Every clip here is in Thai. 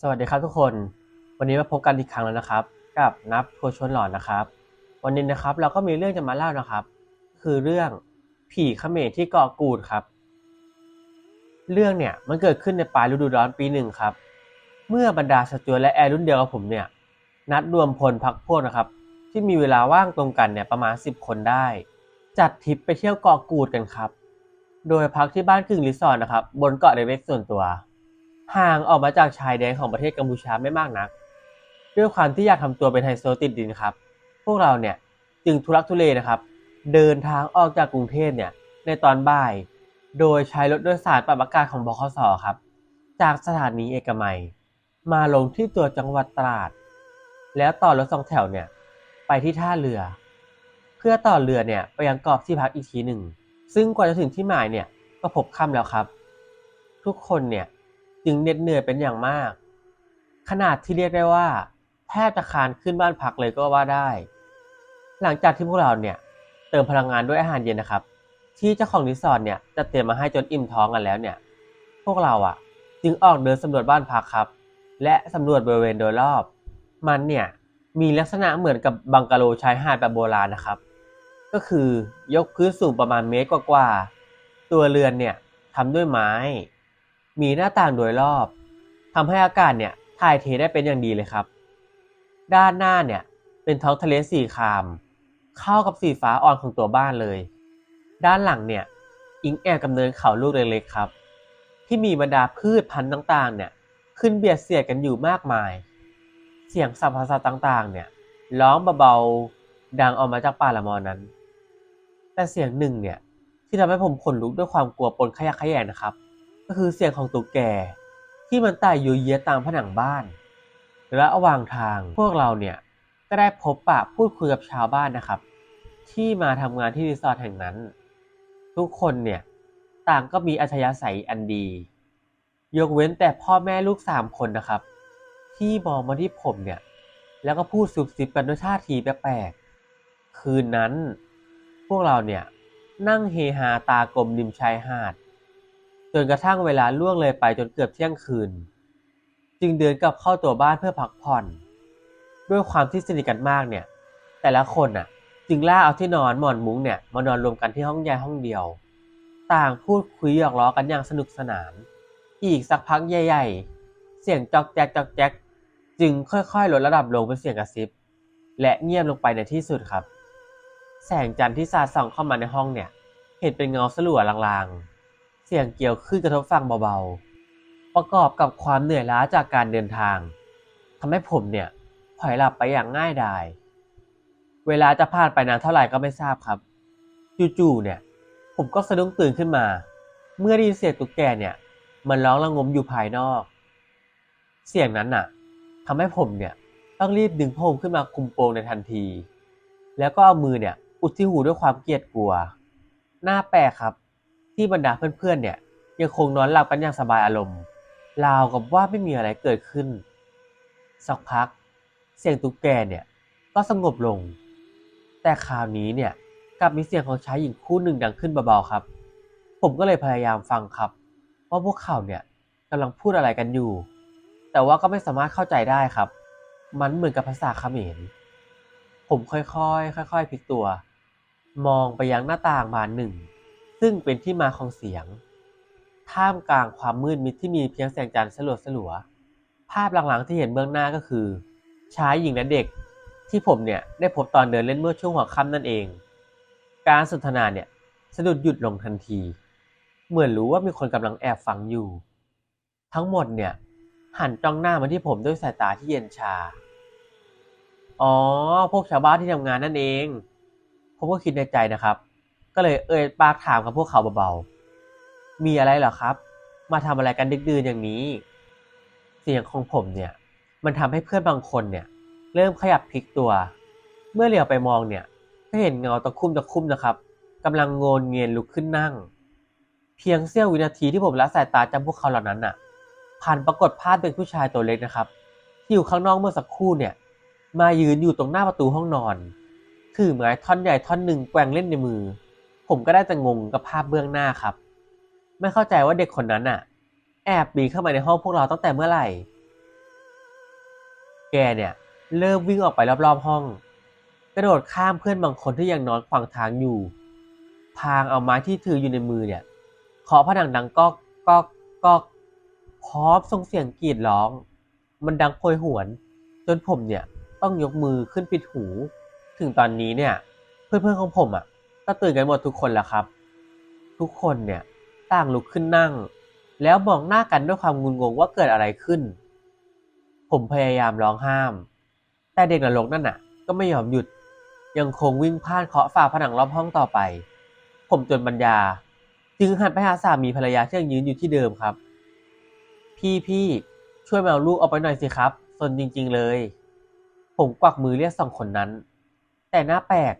สวัสดีครับทุกคน วันนี้มาพบกันอีกครั้งแล้วนะครับ กับนับทัวชวนหลอนนะครับ วันนี้นะครับเราก็มีเรื่องจะมาเล่านะครับ คือเรื่องผีเขมรที่เกาะกูดครับ เรื่องเนี่ยมันเกิดขึ้นในปลายฤดูร้อนปีหนึ่งครับ เมื่อบรรดาสจวตและแอร์รุ่นเดียวกับผมเนี่ยนัดรวมพลพักพวกนะครับ ที่มีเวลาว่างตรงกันเนี่ยประมาณ 10 คนได้ จัดทริปไปเที่ยวเกาะกูดกันครับ โดยพักที่บ้านกึ่งรีสอร์ทนะครับบนเกาะเล็กๆส่วนตัว ห่างออกมาจากชายแดนของประเทศกัมพูชาไม่มากนัก ด้วยความที่อยากทำตัวเป็นไฮโซติดดินครับ พวกเราเนี่ยจึงทุรักทุเลนะครับ เดินทางออกจากกรุงเทพเนี่ยในตอนบ่าย โดยใช้รถโดยสารปรับอากาศของบขสครับ จากสถานีเอกมัย มาลงที่ตัวจังหวัดตราด แล้วต่อรถสองแถวเนี่ยไปที่ท่าเรือ เพื่อต่อเรือเนี่ยไปยังเกาะที่พักอีกทีหนึ่ง ซึ่งกว่าจะถึงที่หมายเนี่ยก็พบค่ำแล้วครับ ทุกคนเนี่ย จึงเหน็ดเหนื่อยเป็นอย่างมาก ขนาดที่เรียกได้ว่า แทบจะคานขึ้นบ้านพักเลยก็ว่าได้ หลังจากที่พวกเราเนี่ยเติมพลังงานด้วยอาหารเย็นนะครับ ที่เจ้าของรีสอร์ทเนี่ยจะเตรียมมาให้จนอิ่มท้องกันแล้วเนี่ย พวกเราอะ จึงออกเดินสำรวจบ้านพักครับ และสำรวจบริเวณโดยรอบ มันเนี่ยมีลักษณะเหมือนกับบังกะโลชายหาดแบบโบราณนะครับ ก็คือยกพื้นสูงประมาณเมตรกว่าๆตัวเรือนเนี่ยทำด้วยไม้ มีหน้าต่างโดยรอบทำให้อากาศเนี่ยถ่ายเทได้เป็นอย่างดีเลยครับ ด้านหน้าเนี่ยเป็นท้องทะเลสีคราม เข้ากับสีฟ้าอ่อนของตัวบ้านเลย ด้านหลังเนี่ยอิงแอบกำเนินเขาลูกเล็กๆครับ ที่มีบรรดาพืชพันธุ์ต่างๆ เนี่ยขึ้นเบียดเสียดกันอยู่มากมาย เสียงสัมภาษาต่างๆ เนี่ยร้องเบาๆดังออกมาจากป่าละมอนั้น แต่เสียงหนึ่งเนี่ยที่ทำให้ผมขนลุกด้วยความกลัวปนขยะขยงนะครับ ก็คือเสียงของตุ๊กแกที่มันไต่อยู่เยียตามผนังบ้าน และระหว่างทางพวกเราเนี่ยก็ได้พบปะพูดคุยกับชาวบ้านนะครับ ที่มาทำงานที่รีสอร์ทแห่งนั้น ทุกคนเนี่ยต่างก็มีอัธยาศัยอันดี ยกเว้นแต่พ่อแม่ลูกสามคนนะครับ ที่มองมาที่ผมเนี่ย แล้วก็พูดซุบซิบกันด้วยท่าทีแปลกๆคืนนั้น พวกเราเนี่ยนั่งเฮฮาตากลมริมชายหาด นกระทั่งเวลาล่วงเลยไปจนเกือบเที่ยงคืน จึงเดินกลับเข้าตัวบ้านเพื่อพักผ่อน ด้วยความที่สนิทกันมากเนี่ย แต่ละคนน่ะ จึงล่าเอาที่นอนหมอนมุ้งเนี่ยมานอนรวมกันที่ห้องใหญ่ห้องเดียว ต่างพูดคุยหยอกล้อกันอย่างสนุกสนาน อีกสักพักใหญ่ ๆ เสียงจอกแจ๊กจอกแจ๊กจึงค่อยๆลดระดับลงเป็นเสียงกระซิบ และเงียบลงไปในที่สุดครับ แสงจันทร์ที่สาดส่องเข้ามาในห้องเนี่ย เห็นเป็นเงาสลัวลางๆ เสียงเกี่ยวขึ้นกระทบฟังเบาๆ ประกอบกับความเหนื่อยล้าจากการเดินทางทำให้ผมเนี่ยผลอยหลับไปอย่างง่ายดาย เวลาจะผ่านไปนานเท่าไหร่ก็ไม่ทราบครับ จู่ๆเนี่ย ผมก็สะดุ้งตื่นขึ้นมา เมื่อได้ยินเสียงตุ๊กแกเนี่ย มันร้องระงมอยู่ภายนอก เสียงนั้นน่ะทำให้ผมเนี่ยต้องรีบดึงผ้าห่มขึ้นมาคุมโปงในทันที แล้วก็เอามือเนี่ย อุดที่หูด้วยความเกลียดกลัว หน้าแปลกครับ ที่บรรดาเพื่อนๆเนี่ยยังคงนอนหลับกันอย่างสบายอารมณ์ราวกับว่าไม่มีอะไรเกิดขึ้น สักพัก เสียงตุ๊กแกเนี่ยก็สงบลง แต่คราวนี้เนี่ยกลับมีเสียงของชายหญิงคู่หนึ่งดังขึ้นเบาๆครับ ผมก็เลยพยายามฟังครับว่าพวกเขาเนี่ยกำลังพูดอะไรกันอยู่ แต่ว่าก็ไม่สามารถเข้าใจได้ครับ มันเหมือนกับภาษาเขมร ผมค่อยๆ ค่อย ๆพลิกตัว มองไปยังหน้าต่างบานหนึ่ง ซึ่งเป็นที่มาของเสียง ท่ามกลางความมืดมิดที่มีเพียงแสงจันทร์สลัวสลัวๆภาพหลังๆที่เห็นเบื้องหน้าก็คือชายหญิงและเด็กที่ผมเนี่ยได้พบตอนเดินเล่นเมื่อช่วงหัวค่ำนั่นเอง การสนทนาเนี่ยสะดุดหยุดลงทันที เหมือนรู้ว่ามีคนกำลังแอบฟังอยู่ ทั้งหมดเนี่ยหันจ้องหน้ามาที่ผมด้วยสายตาที่เย็นชา อ๋อ พวกชาวบ้านที่ทำงานนั่นเอง ผมก็คิดในใจนะครับ ก็เลยเอ่ยปากถามกับพวกเขาเบาๆ มีอะไรเหรอครับ มาทำอะไรกันดึกดื่นอย่างนี้ เสียงของผมเนี่ย มันทำให้เพื่อนบางคนเนี่ย เริ่มขยับพลิกตัว เมื่อเหลียวไปมองเนี่ยก็เห็นเงาตะคุ่มตะคุ่มนะครับกำลังโงนเงียนลุกขึ้นนั่ง เพียงเสี้ยววินาทีที่ผมละสายตาจำพวกเขาเหล่านั้นน่ะ ผ่านปรากฏภาพเป็นผู้ชายตัวเล็กนะครับ ที่อยู่ข้างนอกเมื่อสักครู่เนี่ย มายืนอยู่ตรงหน้าประตูห้องนอน ถือไม้ท่อนใหญ่ท่อนหนึ่งแกว่งเล่นในมือ ผมก็ได้แต่งงกับภาพเบื้องหน้าครับ ไม่เข้าใจว่าเด็กคนนั้นน่ะแอบปีนเข้ามาในห้องพวกเราตั้งแต่เมื่อไหร่ แกเนี่ยเริ่มวิ่งออกไปรอบๆห้อง กระโดดข้ามเพื่อนบางคนที่ยังนอนขวางทางอยู่ พางเอาไม้ที่ถืออยู่ในมือเนี่ยเคาะผนังดังก๊อกก๊อกก๊อกพร้อมส่งเสียงกรีดร้อง มันดังโพยหวน จนผมเนี่ยต้องยกมือขึ้นปิดหู ถึงตอนนี้เนี่ย เพื่อนๆของผมอะ ก็ตื่นกันหมดทุกคนแล้วครับ ทุกคนเนี่ยต่างลุกขึ้นนั่ง แล้วมองหน้ากันด้วยความงุนงงว่าเกิดอะไรขึ้น ผมพยายามร้องห้าม แต่เด็กนรกนั่นน่ะ ก็ไม่ยอมหยุด ยังคงวิ่งพลาดเคาะฝาผนังรอบห้องต่อไป ผมจนปัญญา จึงหันไปหาสามีภรรยาที่ยังยืนอยู่ที่เดิมครับ พี่พี่ช่วยมาเอาลูกออกไปหน่อยสิครับสนจริง ๆเลย ผมกวักมือเรียกสองคนนั้น แต่หน้าแปลก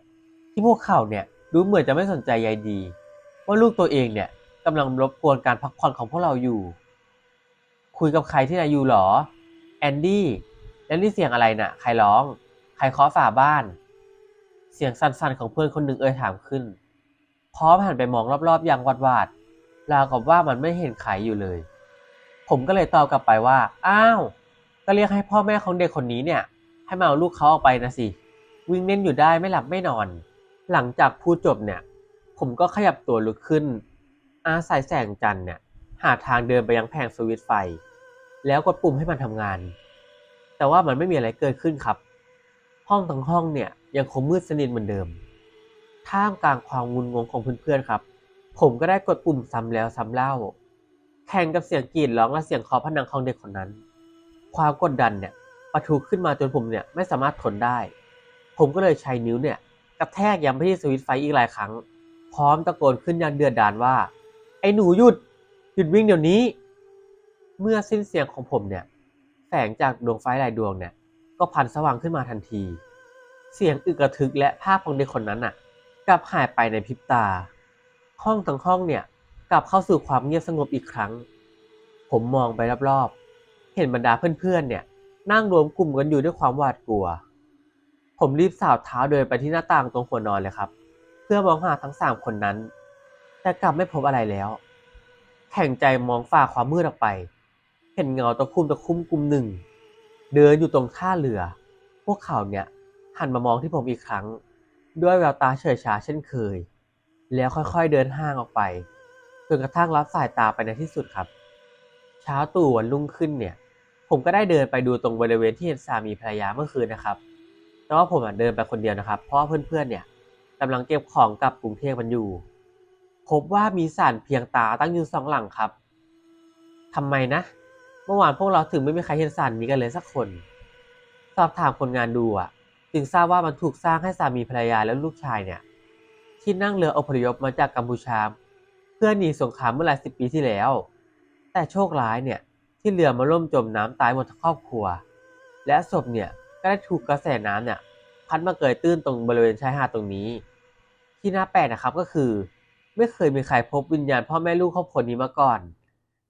ที่พวกเขาเนี่ย ดูเหมือนจะไม่สนใจใยดี ว่าลูกตัวเองเนี่ยกำลังรบกวนการพักผ่อนของพวกเราอยู่ คุยกับใครที่ไหนอยู่หรอ แอนดี้แล้วนี่เสียงอะไรน่ะ ใครร้อง ใครเคาะฝาบ้าน เสียงสั่นๆของเพื่อนคนหนึ่งเอ่ยถามขึ้น พร้อมหันไปมองรอบๆ อย่างวาดๆราวกับว่ามันไม่เห็นใครอยู่เลย ผมก็เลยตอบกลับไปว่า อ้าว ก็เรียกให้พ่อแม่ของเด็กคนนี้เนี่ย ให้มาเอาลูกเขาออกไปนะสิ วิ่งเล่นอยู่ได้ไม่หลับไม่นอน หลังจากพูดจบเนี่ย ผมก็ขยับตัวลุกขึ้น อาศัยแสงจันทร์เนี่ย หาทางเดินไปยังแผงสวิตไฟ แล้วกดปุ่มให้มันทำงาน แต่ว่ามันไม่มีอะไรเกิดขึ้นครับ ห้องทั้งห้องเนี่ยยังคงมืดสนิทเหมือนเดิม ท่ามกลางความงุนงงของเพื่อนๆครับ ผมก็ได้กดปุ่มซ้ำแล้วซ้ำเล่า แข่งกับเสียงกรีดร้องและเสียงเคาะผนังของเด็กคนนั้น ความกดดันเนี่ยปะทุขึ้นมาจนผมเนี่ยไม่สามารถทนได้ ผมก็เลยใช้นิ้วเนี่ย กระแทกย้ำไปที่สวิตไฟอีกหลายครั้ง พร้อมตะโกนขึ้นอย่างเดือดดาลว่า ไอ้หนูหยุด หยุดวิ่งเดี๋ยวนี้ เมื่อสิ้นเสียงของผมเนี่ย แสงจากดวงไฟหลายดวงเนี่ย ก็พันสว่างขึ้นมาทันที เสียงอึกกระทึกและภาพของเด็กคนนั้นน่ะ กลับหายไปในพริบตา ห้องทั้งห้องเนี่ย กลับเข้าสู่ความเงียบสงบอีกครั้ง ผมมองไปรอบๆ เห็นบรรดาเพื่อนๆเนี่ย นั่งรวมกลุ่มกันอยู่ด้วยความหวาดกลัว ผมรีบสาวเท้าเดินไปที่หน้าต่างตรงหัวนอนเลยครับ เพื่อมองหาทั้งสามคนนั้น แต่กลับไม่พบอะไรแล้ว แข่งใจมองฝ่าความมืดออกไป เห็นเงาตะคุ่มตะคุ่มกลุ่มหนึ่ง เดินอยู่ตรงท่าเรือ พวกเขาเนี่ยหันมามองที่ผมอีกครั้ง ด้วยแววตาเฉยชาเช่นเคย แล้วค่อยๆเดินห่างออกไปจนกระทั่งรับสายตาไปในที่สุดครับ เช้าตู่วันรุ่งขึ้นเนี่ย ผมก็ได้เดินไปดูตรงบริเวณที่เห็นสามีภรรยาเมื่อคืนนะครับ แต่ว่าผมเดินไปคนเดียวนะครับ เพราะว่าเพื่อนๆเนี่ยกำลังเก็บของกลับกรุงเทพกันอยู่ พบว่ามีศาลเพียงตาตั้งอยู่สองหลังครับทำไมนะ เมื่อวานพวกเราถึงไม่มีใครเห็นศาลนี้กันเลยสักคน สอบถามคนงานดูอะ จึงทราบว่ามันถูกสร้างให้สามีภรรยาและลูกชายเนี่ย ที่นั่งเรืออพยพมาจากกัมพูชา เพื่อหนีสงครามเมื่อหลายสิบปีที่แล้ว แต่โชคร้ายเนี่ยที่เรือมาล่มจมน้ำตายหมดทั้งครอบครัว และศพเนี่ย ได้ถูกกระแสน้ำเนี่ยพัดมาเกยตื้นตรงบริเวณชายหาดตรงนี้ ที่น่าแปลกนะครับก็คือ ไม่เคยมีใครพบวิญญาณพ่อแม่ลูกครอบครัวนี้มาก่อน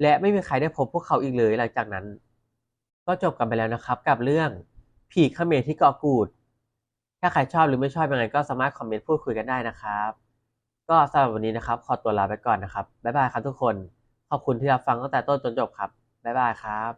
และไม่มีใครได้พบพวกเขาอีกเลยหลังจากนั้น ก็จบกันไปแล้วนะครับกับเรื่องผีเขมรที่เกาะกูด ถ้าใครชอบหรือไม่ชอบยังไงก็สามารถคอมเมนต์พูดคุยกันได้นะครับ ก็สำหรับวันนี้นะครับ ขอตัวลาไปก่อนนะครับบ๊ายบายครับทุกคน ขอบคุณที่รับฟังตั้งแต่ต้นจนจบครับบ๊ายบายครับ